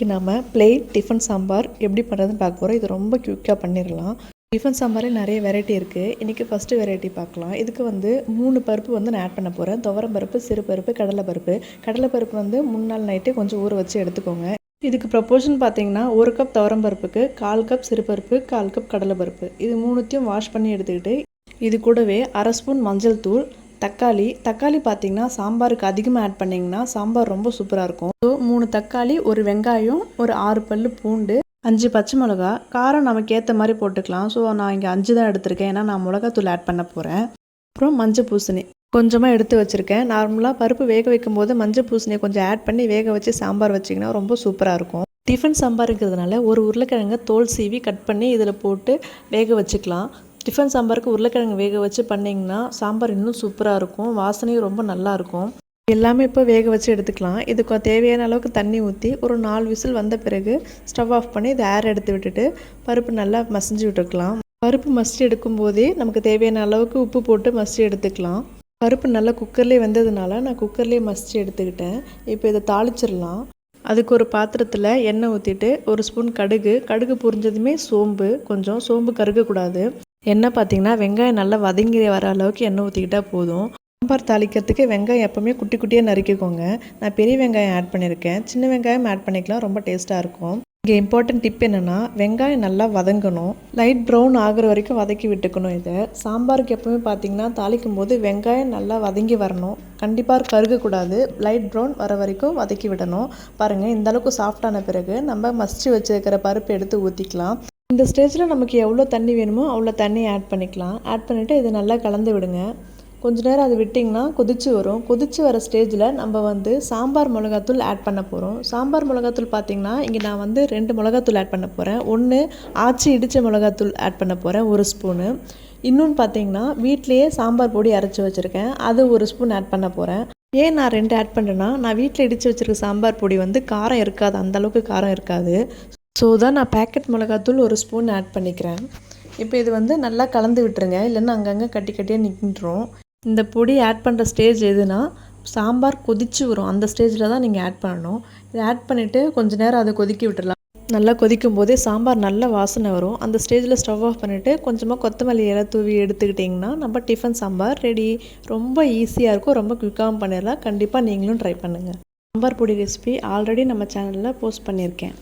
இன்றைக்கி நம்ம plain tiffin sambar எப்படி பண்ணுறதுன்னு பார்க்க போகிறோம் இது ரொம்ப குயிக்காக பண்ணிடலாம் டிஃபன் சாம்பாரே நிறைய வெரைட்டி இருக்குது இன்றைக்கி ஃபஸ்ட்டு வெரைட்டி பார்க்கலாம். இதுக்கு வந்து மூணு பருப்பு வந்து நான் ஆட் பண்ண போகிறேன் துவரம் பருப்பு சிறு பருப்பு கடலை பருப்பு. கடலை பருப்பு வந்து முன்னாள் நைட்டே கொஞ்சம் ஊற வச்சு எடுத்துக்கோங்க. இதுக்கு ப்ரப்போர்ஷன் பார்த்தீங்கன்னா ஒரு கப் துவரம் பருப்புக்கு கால் கப் சிறுபருப்பு கால் கப் கடலை பருப்பு. இது மூணுத்தையும் வாஷ் பண்ணி எடுத்துக்கிட்டு இது கூடவே அரை ஸ்பூன் மஞ்சள் தூள் தக்காளி. தக்காளி பார்த்தீங்கன்னா சாம்பாருக்கு அதிகமாக ஆட் பண்ணிங்கன்னா சாம்பார் ரொம்ப சூப்பராக இருக்கும். ஸோ மூணு தக்காளி ஒரு வெங்காயம் ஒரு ஆறு பல் பூண்டு அஞ்சு பச்சை மிளகா காரம் நமக்கு ஏற்ற மாதிரி போட்டுக்கலாம். ஸோ நான் இங்கே அஞ்சு தான் எடுத்திருக்கேன். ஏன்னா நான் மிளகாத்தூள் ஆட் பண்ண போகிறேன் அப்புறம் மஞ்சள் பூசணி. கொஞ்சமாக எடுத்து வச்சுருக்கேன். நார்மலாக பருப்பு வேக வைக்கும் போது மஞ்சள் பூசணியை கொஞ்சம் ஆட் பண்ணி வேக வச்சு சாம்பார் வச்சிங்கன்னா ரொம்ப சூப்பராக இருக்கும். டிஃபன் சாம்பார் இருக்கிறதுனால ஒரு உருளைக்கிழங்க தோல் சீவி கட் பண்ணி இதில் போட்டு வேக வச்சுக்கலாம். டிஃபன் சாம்பாருக்கு உருளைக்கிழங்கு வேக வச்சு பண்ணிங்கன்னா சாம்பார் இன்னும் சூப்பராக இருக்கும். வாசனையும் ரொம்ப நல்லா இருக்கும். எல்லாமே இப்போ வேக வச்சு எடுத்துக்கலாம். இதுக்கு தேவையான அளவுக்கு தண்ணி ஊற்றி ஒரு நாலு விசில் வந்த பிறகு ஸ்டவ் ஆஃப் பண்ணி இதை ஏர் எடுத்து விட்டுட்டு பருப்பு நல்லா மசிஞ்சு விட்டுக்கலாம். பருப்பு மசிச்சு எடுக்கும் போதே நமக்கு தேவையான அளவுக்கு உப்பு போட்டு மசிச்சு எடுத்துக்கலாம். பருப்பு நல்லா குக்கர்லேயே வெந்ததுனால நான் குக்கர்லேயே மசிச்சு எடுத்துக்கிட்டேன். இப்போ இதை தாளிச்சிடலாம். அதுக்கு ஒரு பாத்திரத்தில் எண்ணெய் ஊற்றிட்டு ஒரு ஸ்பூன் கடுகு. கடுகு புரிஞ்சதுமே சோம்பு. கொஞ்சம் சோம்பு கருகக்கூடாது. எண்ணெய் பார்த்தீங்கன்னா வெங்காயம் நல்லா வதங்கி வர அளவுக்கு எண்ணெய் ஊற்றிக்கிட்டால் போதும். சாம்பார் தாளிக்கிறதுக்கு வெங்காயம் எப்போவுமே குட்டி குட்டியாக நறுக்கிக்கோங்க. நான் பெரிய வெங்காயம் ஆட் பண்ணியிருக்கேன். சின்ன வெங்காயம் ஆட் பண்ணிக்கலாம் ரொம்ப டேஸ்ட்டாக இருக்கும். இங்கே இம்பார்ட்டன்ட் டிப் என்னென்னா வெங்காயம் நல்லா வதங்கணும். லைட் ப்ரௌன் ஆகிற வரைக்கும் வதக்கி விட்டுக்கணும் இதை. சாம்பாருக்கு எப்போவுமே பார்த்தீங்கன்னா தாளிக்கும் போது வெங்காயம் நல்லா வதங்கி வரணும். கண்டிப்பாக கருகக்கூடாது. லைட் ப்ரௌன் வர வரைக்கும் வதக்கி விடணும். பாருங்கள் இந்தளவுக்கு சாஃப்டான பிறகு நம்ம மசிச்சு வச்சுருக்கிற பருப்பு எடுத்து ஊற்றிக்கலாம் இந்த ஸ்டேஜில் நமக்கு எவ்வளோ தண்ணி வேணுமோ அவ்வளோ தண்ணி ஆட் பண்ணிக்கலாம். ஆட் பண்ணிவிட்டு இதை நல்லா கலந்து விடுங்க. கொஞ்ச நேரம் அது விட்டிங்கன்னா கொதிச்சு வரும். கொதிச்சு வர ஸ்டேஜில் நம்ம வந்து சாம்பார் மிளகாத்தூள் ஆட் பண்ண போகிறோம் சாம்பார் மிளகாத்தூள் பார்த்திங்கன்னா இங்கே நான் வந்து ரெண்டு மிளகாத்தூள் ஆட் பண்ண போகிறேன் ஒன்று ஆச்சி இடித்த மிளகாத்தூள் ஆட் பண்ண போகிறேன் ஒரு ஸ்பூனு இன்னொன்று பார்த்தீங்கன்னா வீட்லேயே சாம்பார் பொடி அரைச்சி வச்சுருக்கேன். அது ஒரு ஸ்பூன் ஆட் பண்ண போகிறேன் ஏன் நான் ரெண்டு ஆட் பண்ணுறேன்னா நான் வீட்டில் இடித்து வச்சுருக்க சாம்பார் பொடி வந்து காரம் இருக்காது. அந்தளவுக்கு காரம் இருக்காது. ஸோ தான் நான் பேக்கெட் மிளகாத்தூள் ஒரு ஸ்பூன் ஆட் பண்ணிக்கிறேன். இப்போ இது வந்து நல்லா கலந்து விட்டுருங்க. இல்லைன்னா அங்கங்கே கட்டி கட்டியாக நிற்கின்றோம் இந்த பொடி ஆட் பண்ணுற ஸ்டேஜ் எதுனா சாம்பார் கொதிச்சு வரும். அந்த ஸ்டேஜில் தான் நீங்கள் ஆட் பண்ணணும். இதை ஆட் பண்ணிவிட்டு கொஞ்சம் நேரம் அதை கொதிக்க விட்டுடலாம். நல்லா கொதிக்கும் போதே சாம்பார் நல்ல வாசனை வரும். அந்த ஸ்டேஜில் ஸ்டவ் ஆஃப் பண்ணிவிட்டு கொஞ்சமாக கொத்தமல்லி இலை தூவி எடுத்துக்கிட்டிங்கன்னா நம்ம டிஃபன் சாம்பார் ரெடி ரொம்ப ஈஸியாக இருக்கும். ரொம்ப குயிக்காகவும் பண்ணிடலாம். கண்டிப்பாக நீங்களும் ட்ரை பண்ணுங்கள் சாம்பார் பொடி ரெசிபி ஆல்ரெடி நம்ம சேனலில் போஸ்ட் பண்ணியிருக்கேன்.